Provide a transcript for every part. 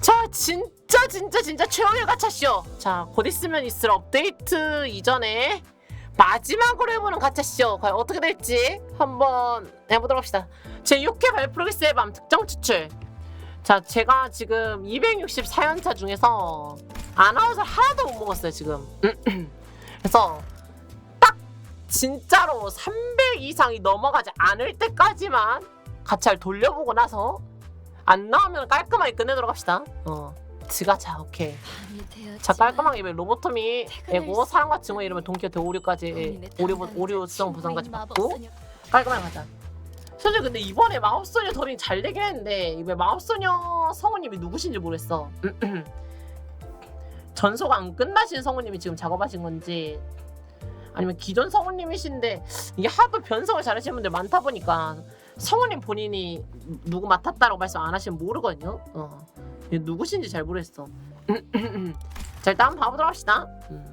자 진짜 진짜 진짜 최후의 가차쇼. 자곧 있으면 있을 업데이트 이전에 마지막으로 해보는 가차쇼. 과연 어떻게 될지 한번 해보도록 합시다. 제 6회 발프로기스 앨범 특정 추출. 자 제가 지금 264연차 중에서 아나운서 하나도 못 먹었어요 지금. 그래서 딱 진짜로 300 이상이 넘어가지 않을 때까지만 가차를 돌려보고 나서 안 나오면 깔끔하게 끝내도록 합시다. 어. 지가차 오케이. 자 깔끔하게 이번 로보토미 애고 사랑과 증오 이름은 동키호테 오류까지 오류 오류 수정 부상까지 받고 깔끔하게 가자. 솔직히 근데 이번에 마법소녀 더빙 잘 되긴 했는데 이번에 마법소녀 성우님이 누구신지 모르겠어. 전소가 안 끝나신 성우님이 지금 작업하신 건지 아니면 기존 성우님이신데 이게 하도 변성을 잘하시는 분들 많다 보니까 성우님 본인이 누구 맡았다라고 말씀 안 하시면 모르거든요. 어. 누구신지 잘 모르겠어. 자 일단 한번 봐보도록 합시다. 음.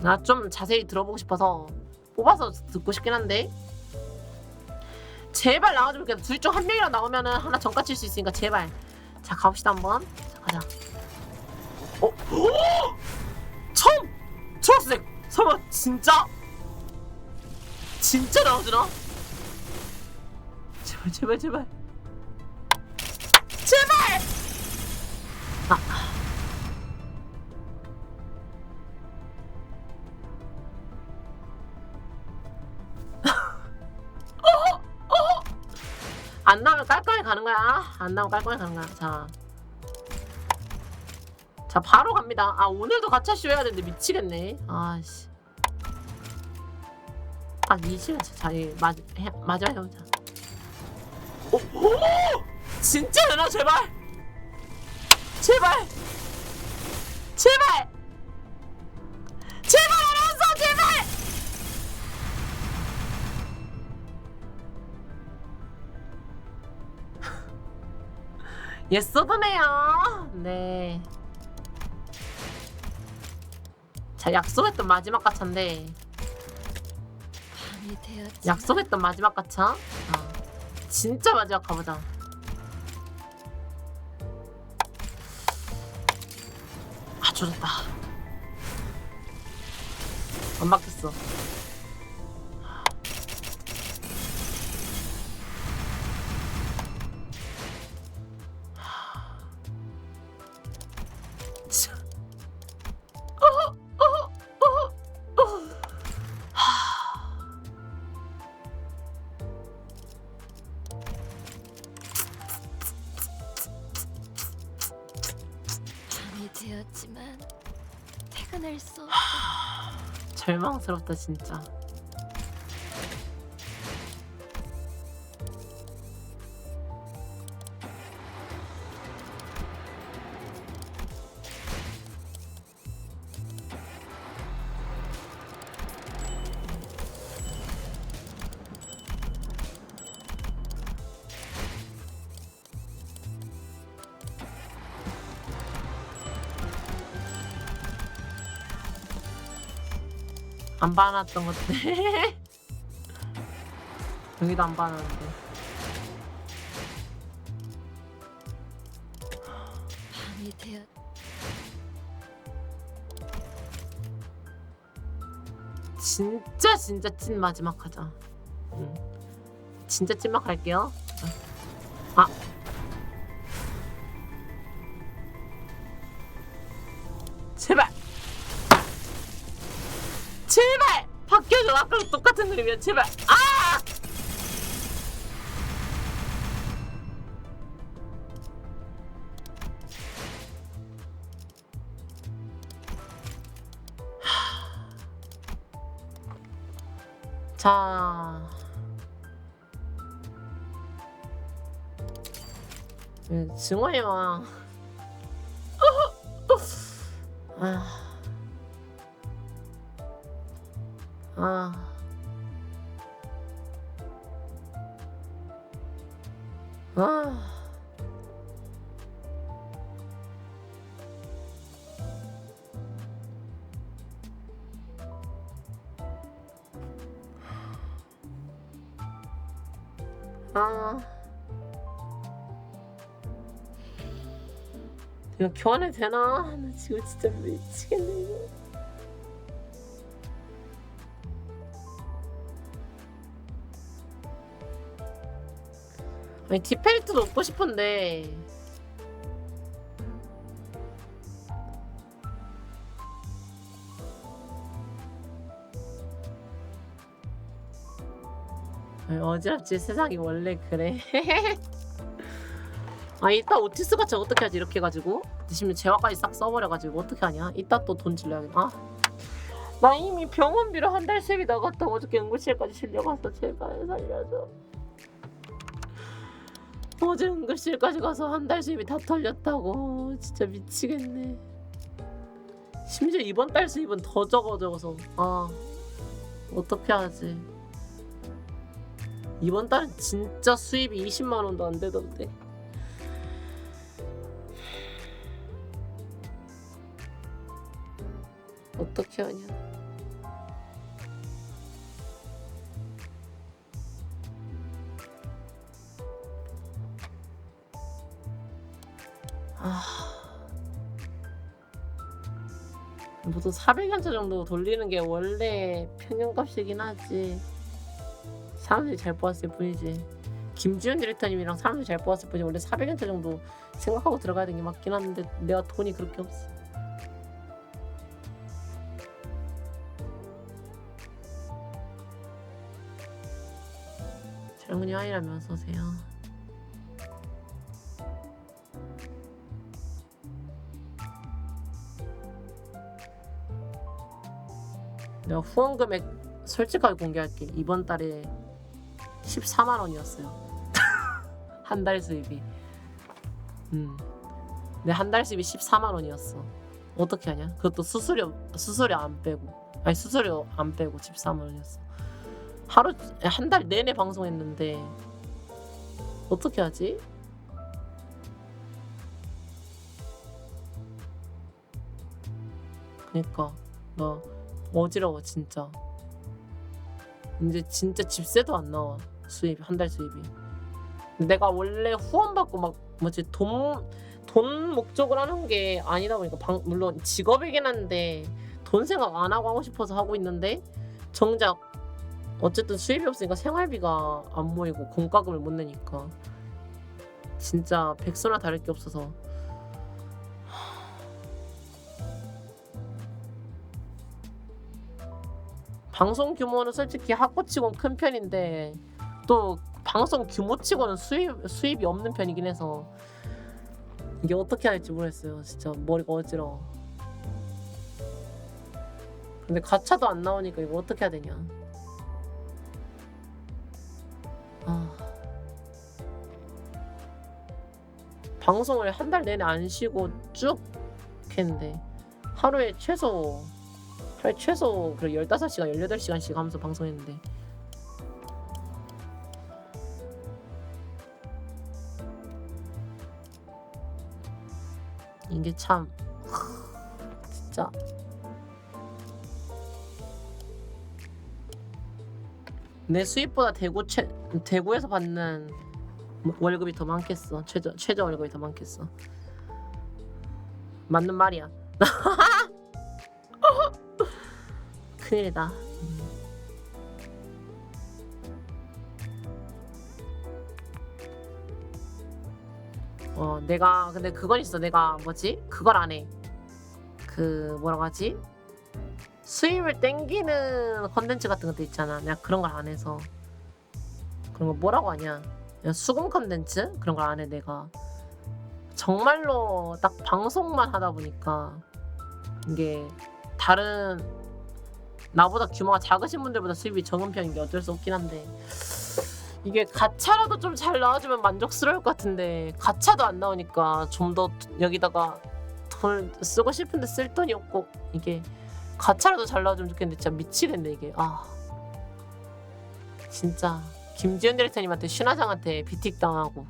나좀 자세히 들어보고 싶어서 뽑아서 듣고 싶긴 한데 제발 나와주면 좋겠다. 둘중 한 명이라 나오면은 하나 정가 칠 수 있으니까 제발. 자 가봅시다 한번. 자 가자. 어? 오! 처음 초록색 설마 진짜? 진짜 나오주나? 제발 제발 제발 제발! 아. 어허, 어허. 안 나오면 깔끔하게 가는 거야. 안 나오면 깔끔하게 가는 거야. 자. 자, 바로 갑니다. 아, 오늘도 가차쇼 해야 되는데 미치겠네. 아씨. 딱 20분 자, 예, 마, 해, 마지막 해보자. 오, 오! 진짜 되나 제발? 제발! 제발! 제발 알았어 제발! 예스도네요. 네. 자 약속했던 마지막 가차인데 약속했던 마지막 가차. 아, 진짜 마지막 가보자. 아 조졌다. 안 막혔어. 되었지만 퇴근할 수 없어. 절망스럽다 진짜. 안 봐놨던 것들. 여기도 안 봐놨는데. 밤이 되었. 진짜 진짜 찐 마지막 하자. 응. 진짜 찐막 할게요. 아. 똑같은 그림이야. 제발. 아! 자. 음, 증오의 왕. 아. 아. 아. 아. 이거 교환해 되나? 나 지금 진짜 미치겠네. 아니 디페이트도 넣고 싶은데. 어지럽지. 세상이 원래 그래. 아 이따 오티스 같이 어떻게 하지? 이렇게 해가지고. 드시면 재화까지 싹 써버려가지고 어떻게 하냐? 이따 또 돈 질러야겠다 아. 나 이미 병원비로 한달 세비 나갔다 어저께 응급실까지 실려가서 제발 살려줘 어제 응급실까지 가서 한달 수입이 다 털렸다고. 진짜 미치겠네. 심지어 이번 달 수입은 더 적어져서. 아 어떻게 하지? 이번 달은 진짜 수입이 20만 원도 안 되던데. 어떻게 하냐 보통 400연차 정도 돌리는 게 원래 평균값이긴 하지. 사람들이 잘 뽑았을 뿐이지. 김지현 디렉터님이랑 사람들이 잘 뽑았을 뿐이지 원래 400연차 정도 생각하고 들어가야 되는 게 맞긴 한데 내가 돈이 그렇게 없어. 젊은이 아이라면 어서오세요 내가 후원 금액 솔직하게 공개할게. 이번 달에 14만 원이었어요. 한 달 수입이. 음. 내 한 달 수입이 14만 원이었어. 어떻게 하냐? 그것도 수수료 수수료 안 빼고. 아니 수수료 안 빼고 14만 원이었어. 하루 한 달 내내 방송했는데 어떻게 하지? 그니까 나 어지러워 진짜. 이제 진짜 집세도 안 나와 수입 한 달 수입이. 내가 원래 후원 받고 막 뭐지 돈 돈 목적으로 하는 게 아니다 보니까 방, 물론 직업이긴 한데 돈 생각 안 하고 하고 싶어서 하고 있는데 정작 어쨌든 수입이 없으니까 생활비가 안 모이고 공과금을 못 내니까 진짜 백수나 다를 게 없어서 방송 규모는 솔직히 학고치고는 큰 편인데 또 방송 규모치고는 수입 수입이 없는 편이긴 해서 이게 어떻게 할지 모르겠어요. 진짜 머리가 어지러워. 근데 가차도 안 나오니까 이거 어떻게 해야 되냐? 아. 방송을 한 달 내내 안 쉬고 쭉 했는데 하루에 최소 하루에 최소 그래 15시간, 18시간씩 하면서 방송했는데. 이게 참 진짜. 내 수입보다 대구 최, 대구에서 받는 월급이 더 많겠어. 최저 최저 월급이 더 많겠어. 맞는 말이야 음. 어, 내가 근데 그건 있어. 내가 뭐지? 그걸 안 해. 그 뭐라고 하지? 수입을 땡기는 컨텐츠 같은 것도 있잖아. 내가 그런 걸 안 해서 그런 거 뭐라고 하냐? 그냥 수금 컨텐츠 그런 걸 안 해. 내가 정말로 딱 방송만 하다 보니까 이게 다른 나보다 규모가 작으신 분들보다 수입이 적은 편인 게 어쩔 수 없긴 한데. 이게 가차라도 좀 잘 나와주면 만족스러울 것 같은데 가차도 안 나오니까 좀 더 여기다가 돈을 쓰고 싶은데 쓸 돈이 없고 이게 가차라도 잘 나와주면 좋겠는데 진짜 미치겠네 이게. 아. 진짜 김지현 디렉터님한테 신화장한테 비틱 당하고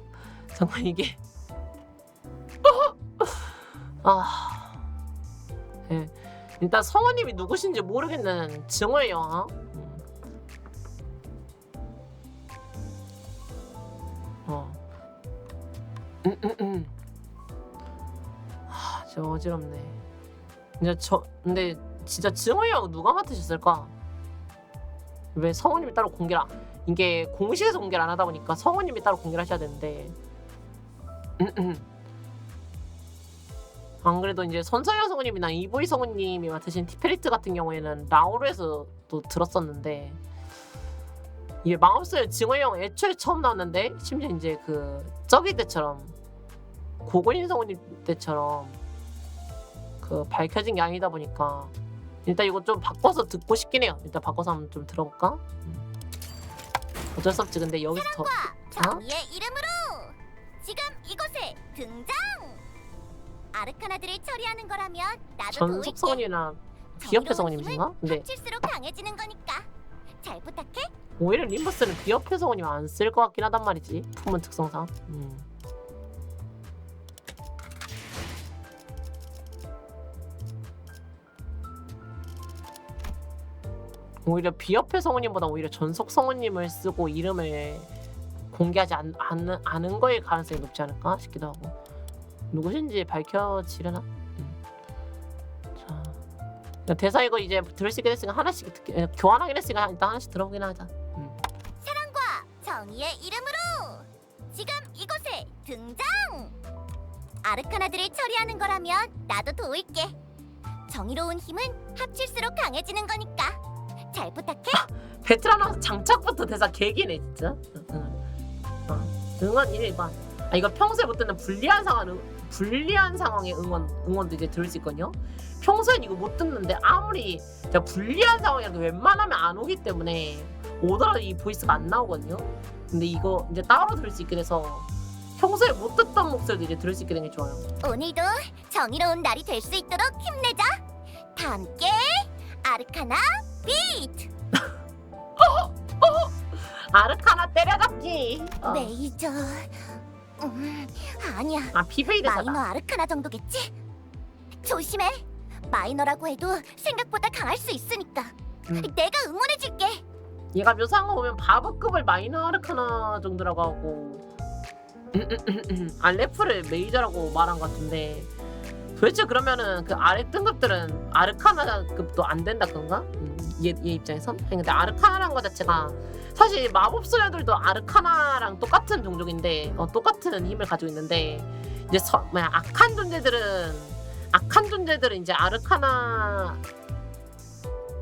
정말 이게. 아. 예. 일단 성우님이 누구신지 모르겠는. 음. 어. 음, 음, 음. 하... 진짜 어지럽네. 근데 저 근데 진짜 증호 형 누가 맡으셨을까? 왜 성우님이 따로 공개를 안, 이게 공식에서 공개를 안 하다 보니까 성우님이 따로 공개를 하셔야 되는데 안 그래도 이제 손서영 성우님이나 이보이 성우님이 맡으신 티페리트 같은 경우에는 라오르에서 또 들었었는데 이게 마법소의 증호 형 애초에 처음 나왔는데 심지어 이제 그 저기 때처럼 고고인 성우님 때처럼 그 밝혀진 게 아니다 보니까 일단 이거 좀 바꿔서 듣고 싶긴 해요. 일단 바꿔서 한번 좀 들어볼까? 음. 어쩔 수 없지. 근데 여기서 더 정의의 이름으로 지금 이곳에 등장. 아르카나들을 처리하는 거라면 나도 전속 도울게. 성우님이나 비협회 성우님이신가? 근데 합칠수록 강해지는 거니까 잘 부탁해. 오히려 림버스는 비협회 성우님 안쓸 것 같긴 하단 말이지. 품은 특성상. 음. 오히려 비협회 성우님보다 오히려 전속 성우님을 쓰고 이름을 공개하지 않, 않는, 않은 거일 가능성이 높지 않을까 싶기도 하고 누구신지 밝혀지려나? 음. 자 대사 이거 이제 있게 됐으니까 하나씩 에, 교환하긴 했으니까 일단 하나씩 들어보긴 하자 음. 사랑과 정의의 이름으로 지금 이곳에 등장. 아르카나들을 처리하는 거라면 나도 도울게. 정의로운 힘은 합칠수록 강해지는 거니까 잘 부탁해. 베트남 장착부터 대사 개기네 진짜 응. 어. 응원 1번 아 이거 평소에 못 듣는 불리한 상황 응, 불리한 상황의 응원 응원도 이제 들을 수 있거든요 평소엔 이거 못 듣는데 아무리 제가 불리한 상황이라도 웬만하면 안 오기 때문에 오더라도 이 보이스가 안 나오거든요 근데 이거 이제 따로 들을 수 있게 돼서 평소에 못 듣던 목소리도 이제 들을 수 있게 된게 좋아요 오늘도 정의로운 날이 될 수 있도록 힘내자. 다 함께 아르카나 비트. 아르카나 때려잡기 어. 메이저. 음, 아니야. 아 피페이 마이너 아르카나 정도겠지? 조심해. 마이너라고 해도 생각보다 강할 수 있으니까. 음. 내가 응원해줄게. 얘가 묘사한 거 보면 바보급을 마이너 아르카나 정도라고 하고 아 래프를 메이저라고 말한 것 같은데 도대체 그러면은 그 아래 등급들은 아르카나급도 안 된다 그런가? 음, 얘, 얘 입장에선? 아니 근데 아르카나라는 거 자체가 사실 마법 소녀들도 아르카나랑 똑같은 종족인데 어, 똑같은 힘을 가지고 있는데 이제 서, 뭐야 악한 존재들은 악한 존재들은 이제 아르카나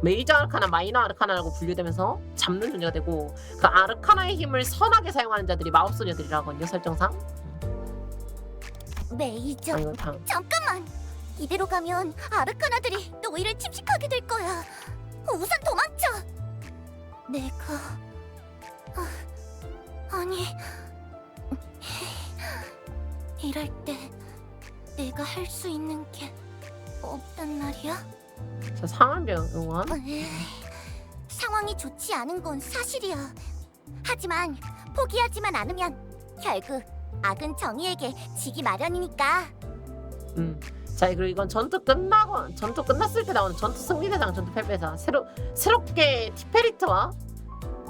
메이저 아르카나, 마이너 아르카나라고 분류되면서 잡는 존재가 되고 그 아르카나의 힘을 선하게 사용하는 자들이 마법 소녀들이라거든요 설정상. 메이저. 아, 이거 다. 잠깐만. 이대로 가면 아르카나들이 노이를 침식하게 될 거야. 우선 도망쳐. 내가 아, 아니 이럴 때 내가 할 수 있는 게 없단 말이야. 자 상한병 응원. 에이, 상황이 좋지 않은 건 사실이야. 하지만 포기하지만 않으면 결국 악은 정의에게 지기 마련이니까. 음. 자 그리고 이건 전투 끝나고 전투 끝났을 때 나오는 전투 승리대상 전투 패배사 새로 새롭게 티페리트와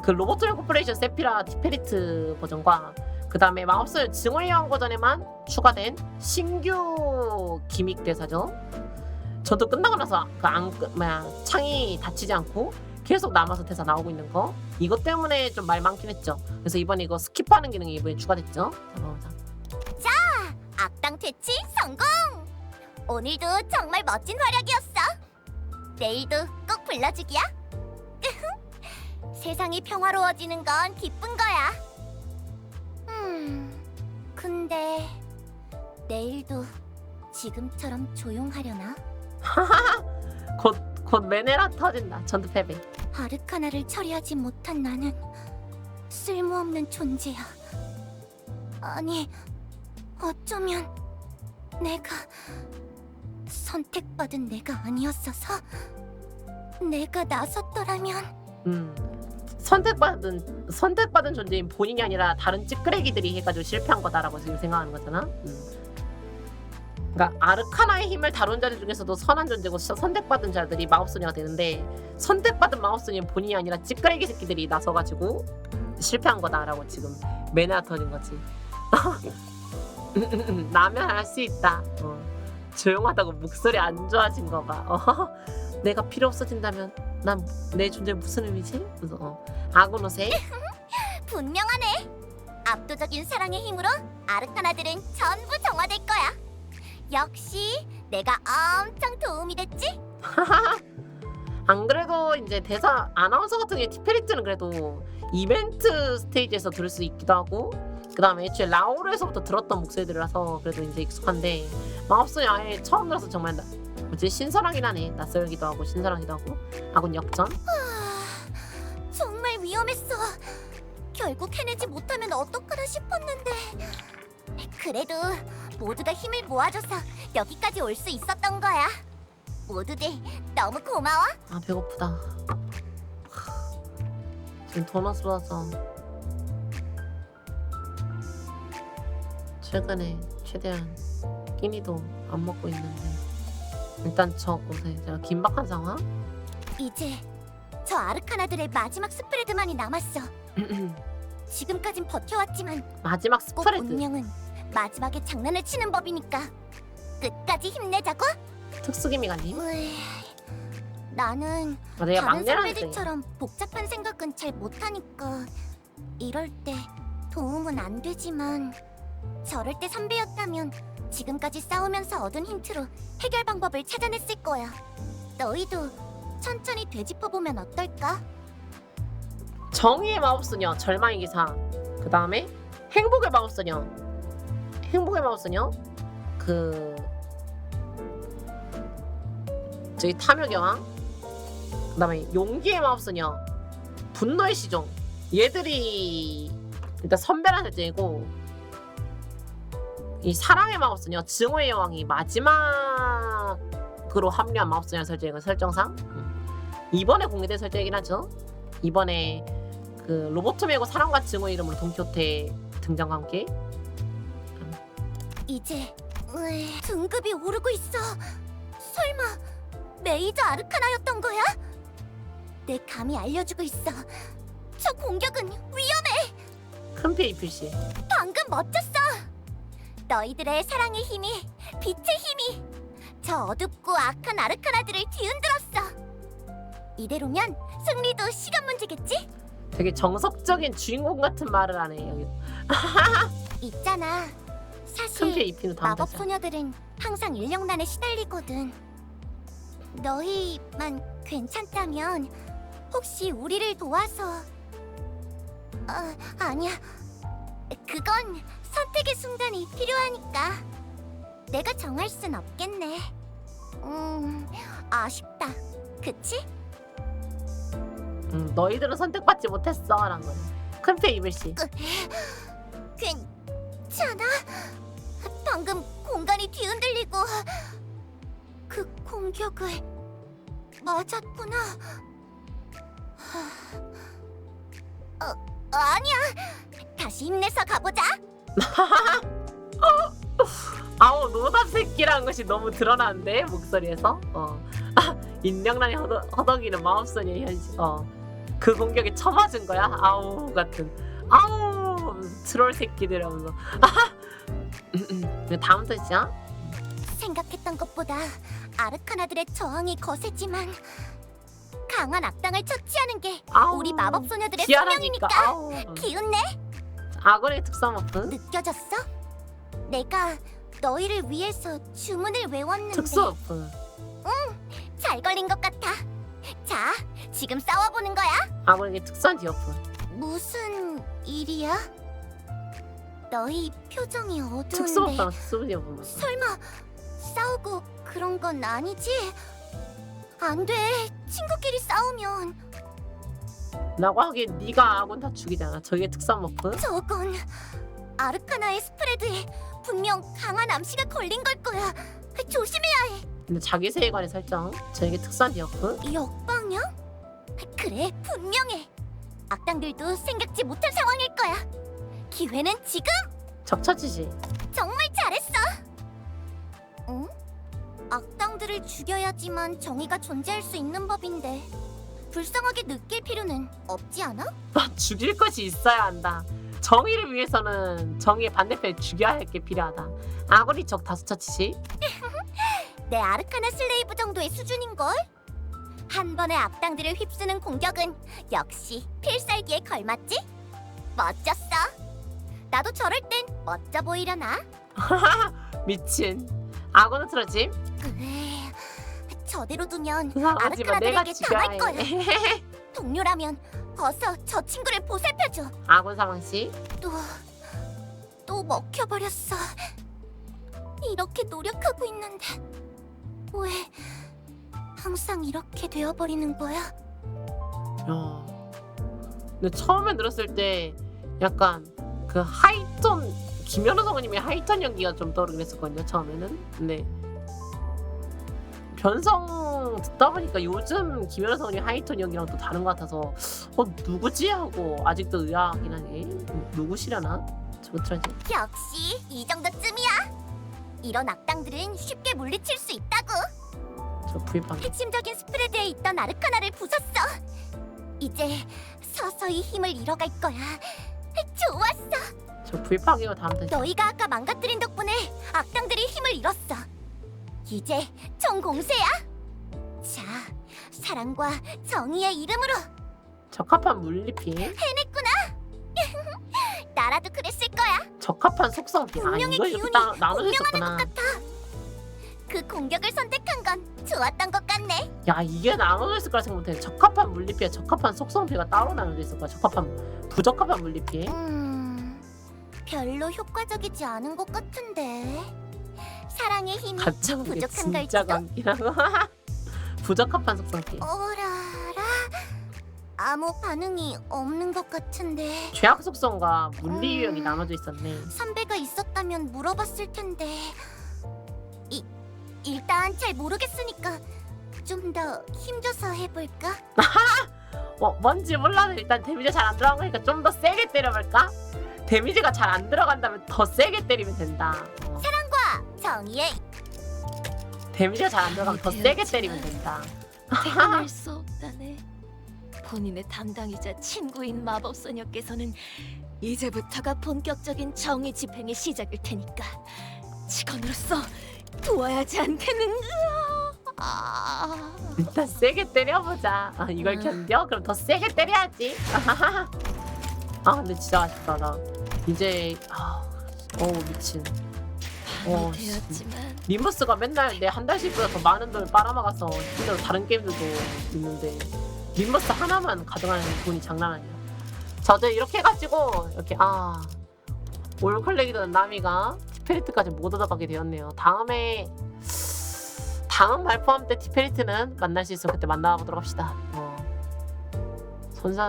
그 로보토 코퍼레이션 세피라 티페리트 버전과 그 다음에 마법소녀 증오의 버전에만 추가된 신규 기믹 대사죠. 전투 끝나고 나서 그안 뭐야 창이 닫히지 않고 계속 남아서 대사 나오고 있는 거 이것 때문에 좀 말 많긴 했죠. 그래서 이번에 이거 스킵하는 기능이 이번에 추가됐죠. 자. 악당 퇴치 성공! 오늘도 정말 멋진 활약이었어. 내일도 꼭 불러주기야. 세상이 평화로워지는 건 기쁜 거야. 음, 근데 내일도 지금처럼 조용하려나? 곧곧 메네라 터진다. 전투 패배. 아르카나를 처리하지 못한 나는 쓸모없는 존재야. 아니, 어쩌면 내가 선택받은 내가 아니었어서 내가 나섰더라면 음. 선택받은 선택받은 존재인 본인이 아니라 다른 찌끄레기들이 해가지고 실패한 거다라고 지금 생각하는 거잖아. 음. 그러니까 아르카나의 힘을 다룬 자들 중에서도 선한 존재고 서- 선택받은 자들이 마법소녀가 되는데 선택받은 마법소녀는 본인이 아니라 찌끄레기 새끼들이 나서가지고 실패한 거다라고 지금 매나 터진 거지. 나면 할 수 있다. 어. 조용하다고 목소리 안 좋아진 거 봐. 어, 내가 필요 없어진다면 난 내 존재 무슨 의미지? 그래서 어, 아고노세 분명하네. 압도적인 사랑의 힘으로 아르카나들은 전부 정화될 거야. 역시 내가 엄청 도움이 됐지? 안 그래도 이제 대사 아나운서 같은 게 티페리트는 그래도 이벤트 스테이지에서 들을 수 있기도 하고 그 다음에 애초에 라오르에서부터 들었던 목소리들이라서 그래도 이제 익숙한데 마법소녀 아예 처음 들어서 정말 나, 뭐지 신선하긴 하네 낯설기도 하고 신선하기도 하고 아군 역전 아, 정말 위험했어. 결국 해내지 못하면 어떡하나 싶었는데. 그래도 모두가 힘을 모아줘서 여기까지 올 수 있었던 거야. 모두들 너무 고마워. 아 배고프다 지금 도넛 쏟아서 최근에 최대한 끼니도 안 먹고 있는데 일단 저 곳에 제가 긴박한 상황? 이제 저 아르카나들의 마지막 스프레드만이 남았어. 지금까진 버텨왔지만 마지막 꼭 스프레드? 운명은 마지막에 장난을 치는 법이니까 끝까지 힘내자고. 특수기미가님? 으이, 나는 아, 내가 다른 막내라는 데 선배들처럼 복잡한 생각은 잘 못하니까 이럴 때 도움은 안 되지만 저럴 때 선배였다면 지금까지 싸우면서 얻은 힌트로 해결 방법을 찾아냈을 거야. 너희도 천천히 되짚어보면 어떨까? 정의의 마법소녀 절망의 기사. 그 다음에 행복의 마법소녀. 행복의 마법소녀? 그 저기 탐욕의 왕. 그 다음에 용기의 마법소녀. 분노의 시종. 얘들이 일단 선배란 설정이고 이 사랑의 마법소녀 증오의 여왕이 마지막으로 합류한 마법소녀 설정이고 설정상 음. 이번에 공개된 설정이긴 하죠 이번에 그 로보토메고 사랑과 증오 이름으로 돈키호테 등장과 함께 이제 으이, 등급이 오르고 있어. 설마 메이저 아르카나였던 거야? 내 감이 알려주고 있어. 저 공격은 위험해. 큰 표시 방금 멋졌어. 너희들의 사랑의 힘이 빛의 힘이 저 어둡고 악한 아르카나들을 뒤흔들었어. 이대로면 승리도 시간 문제겠지? 되게 정석적인 주인공 같은 말을 하네 여기 있잖아. 사실 입히는 다음 마법 대사 소녀들은 항상 인력난에 시달리거든. 너희만 괜찮다면 혹시 우리를 도와서 아 아니야. 그건 선택의 순간이 필요하니까 내가 정할 순 없겠네. 음 아쉽다. 그치? 음, 너희들은 선택받지 못했어 라는 거네 큰 피해 이글씨 괜찮아? 방금 공간이 뒤흔들리고 그 공격을 맞았구나. 어, 아니야. 다시 힘내서 가보자. 아우 노답 새끼라는 것이 너무 드러나는데 목소리에서? 어. 아, 인명란이 허덕, 허덕이는 마법소녀의 현실. 어그 공격에 처맞은 거야? 아우 같은. 아우 트롤 새끼들 하면서. 그 다음 뜻이야 생각했던 것보다 아르카나들의 저항이 거세지만 강한 악당을 처치하는 게 아우 우리 마법 소녀들의 기아라니까. 소명이니까. 아우. 기운내 악어의 특성 버프 느껴졌어? 내가 너희를 위해서 주문을 외웠는데 특수 버프 잘 걸린 것 같아. 자, 지금 싸워보는 거야. 악어에게 특수한 디어프 무슨 일이야? 너희 표정이 특수 어두운데 버프랑 특수 디어프 설마 싸우고 그런 건 아니지? 안 돼. 친구끼리 싸우면 라고 하기엔 네가 악원 다 죽이잖아 저게 특성 버프 저건 아르카나의 스프레드에 분명 강한 암시가 걸린 걸 거야. 조심해야 해. 근데 자기 설정 저에게 특수한 디어프 역방향? 그래, 분명해. 악당들도 생각지 못한 상황일 거야. 기회는 지금. 적처지시 정말 잘했어. 응? 악당들을 죽여야지만 정의가 존재할 수 있는 법인데 불쌍하게 느낄 필요는 없지 않아? 죽일 것이 있어야 한다. 정의를 위해서는 정의의 반대편에 죽여야 할 게 필요하다. 아무리 적 다수 처치시 내 아르카나 슬레이브 정도의 수준인걸? 한 번에 악당들을 휩쓰는 공격은 역시 필살기에 걸맞지? 멋졌어. 나도 저럴 땐 멋져 보이려나? 미친 악어는 틀어짐 으, 저대로 두면 내가 아르카나들에게 당할 거야. 지가해 동료라면 어서 저 친구를 보살펴줘. 악어 상황시 또, 또 먹혀버렸어. 이렇게 노력하고 있는데 왜 항상 이렇게 되어버리는 거야? 야. 근데 처음에 들었을 때 약간 그 하이톤 김연우 성우님의 하이톤 연기가 좀 떠오르긴 했었거든요 처음에는 근데 변성 듣다 보니까 요즘 김연우 성우님 하이톤 연기랑 또 다른 것 같아서 어 누구지 하고 아직도 의아하긴 하네 누구시려나 틀어지 역시 이 정도쯤이야. 이런 악당들은 쉽게 물리칠 수 있다고. 저 구입한 핵심적인 스프레드에 있던 아르카나를 부쉈어. 이제 서서히 힘을 잃어갈 거야. 좋았어. 저 구입하기로 다음 편 너희가 아까 망가뜨린 덕분에 악당들이 힘을 잃었어. 이제 총 공세야. 자, 사랑과 정의의 이름으로 적합한 물리피 해냈구나. 나라도 그랬을 거야. 적합한 속성피 아 운명의 이거 이렇게 기운이 따, 나눠져 운명하는 있었구나 것 같아. 그 공격을 선택한 건 좋았던 것 같네. 야 이게 나눠져 있을 거라 생각 못해 적합한 물리피와 적합한 속성피가 따로 나눠져 있을 거야 적합한 부적합한 물리피 음, 별로 효과적이지 않은 것 같은데. 사랑의 힘이 갑자기 이게 부족한 진짜 걸지도. 관계라고 부적합한 속성피 어라라. 아무 반응이 없는 것 같은데. 죄악 속성과 물리 음. 유형이 나눠져 있었네 선배가 있었다면 물어봤을 텐데. 이 일단 잘 모르겠으니까 좀 더 힘줘서 해볼까? 어 뭔지 몰라도 일단 데미지가 잘 안 들어간 거니까 좀 더 세게 때려볼까? 데미지가 잘 안 들어간다면 더 세게 때리면 된다 어, 정의의 데미지가 잘 안 들어가면 더 세게 때리면 된다 태어날 수 없다네. 본인의 담당이자 친구인 마법소녀께서는 이제부터가 본격적인 정의 집행의 시작일 테니까 직원으로서 도와야지 않겠는가? 아, 일단 세게 때려보자. 아, 이걸 음. 견뎌? 그럼 더 세게 때려야지. 아 근데 진짜 아쉽다 나. 이제 아, 어우 미친. 어, 씨. 되었지만 리무스가 맨날 내 한 달씩보다 더 많은 돈을 빨아먹어서 실제로 다른 게임들도 있는데 리무스 하나만 가져가는 돈이 장난 아니야. 자 어제 이렇게 해가지고 이렇게 아 올컬렉이던 나미가 티페리트까지 못 얻어가게 되었네요. 다음에 다음 발포함 때 티페리트는 만날 수 있으면 그때 만나보도록 합시다. 어.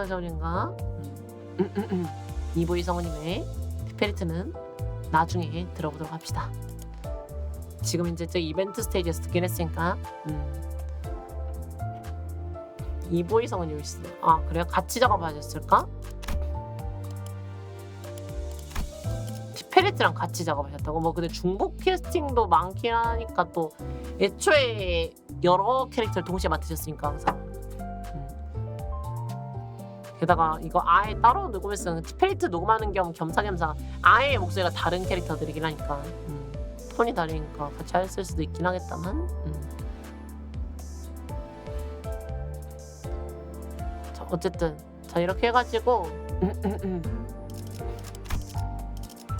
저울인가? 음. 음, 음, 음. 이보이 성우님의 티페리트는 나중에 들어보도록 합시다. 지금 이제 저 이벤트 스테이지에서 듣긴 했으니까 음. 이보이 성우님 있어. 아 그래요? 같이 작업하셨을까? 티페리트랑 같이 작업하셨다고? 뭐 근데 중복 캐스팅도 많긴 하니까 또 애초에 여러 캐릭터를 동시에 맡으셨으니까 항상 음. 게다가 이거 아예 따로 녹음했으면 티페리트 녹음하는 겸 겸사겸사 아예 목소리가 다른 캐릭터들이긴 하니까 음. 톤이 다르니까 같이 했을 수도 있긴 하겠다만 음. 자, 어쨌든 자 이렇게 해가지고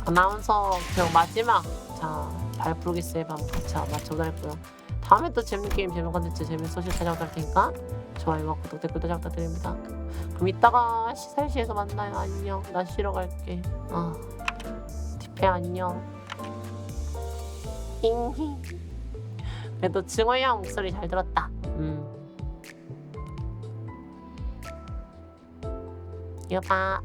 아나운서 그 마지막 자 발프로기스의 밤 같이 맞춰보도록 했고요 다음에 또 재밌는 게임 재밌는 컨텐츠 재밌는 소식 찾아오도록 할 테니까 좋아요와 구독 댓글도 잘 부탁드립니다 그럼 이따가 시살시에서 만나요. 안녕. 나 쉬러 갈게. 아 티페 안녕. 잉히. 그래도 증호이 형 목소리 잘 들었다. 음. 이거 봐